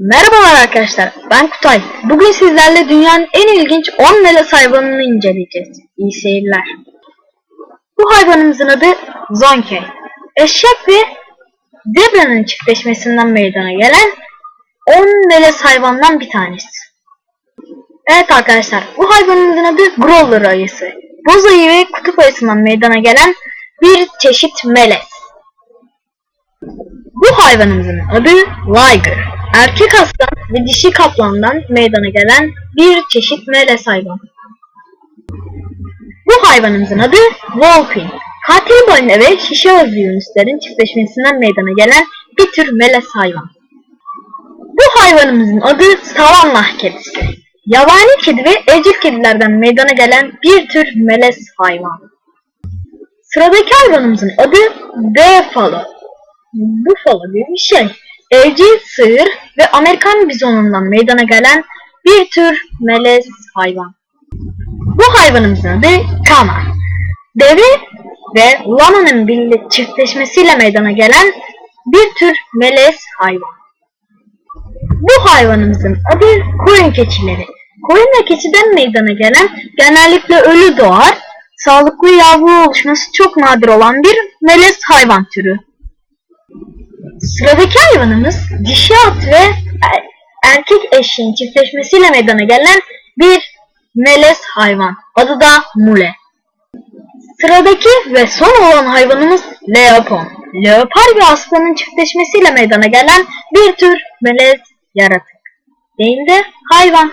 Merhabalar arkadaşlar, ben Kutay. Bugün sizlerle dünyanın en ilginç 10 melez hayvanını inceleyeceğiz. İyi seyirler. Bu hayvanımızın adı Zonkey. Eşek ve zebranın çiftleşmesinden meydana gelen 10 melez hayvandan bir tanesi. Evet arkadaşlar, bu hayvanımızın adı Growler ayısı. Boz ayı ve kutup ayısından meydana gelen bir çeşit melez. Bu hayvanımızın adı Liger. Erkek aslan ve dişi kaplandan meydana gelen bir çeşit melez hayvan. Bu hayvanımızın adı Wolfing. Katil balina ve şişe özlü yunusların çiftleşmesinden meydana gelen bir tür melez hayvan. Bu hayvanımızın adı savanna kedisi. Yabani kedi ve evcil kedilerden meydana gelen bir tür melez hayvan. Sıradaki hayvanımızın adı Buffalo. Buffalo gibi bir şey. Evcil sığır ve Amerikan bizonundan meydana gelen bir tür melez hayvan. Bu hayvanımızın adı Kama. Deve ve Lana'nın birlikte çiftleşmesiyle meydana gelen bir tür melez hayvan. Bu hayvanımızın adı koyun keçileri. Koyun ve keçiden meydana gelen genellikle ölü doğar, sağlıklı yavru oluşması çok nadir olan bir melez hayvan türü. Sıradaki hayvanımız dişi at ve er- erkek eşeğin çiftleşmesiyle meydana gelen bir melez hayvan. Adı da mule. Sıradaki ve son olan hayvanımız leopon. Leopar ve aslanın çiftleşmesiyle meydana gelen bir tür melez yaratık. Deyim de hayvan.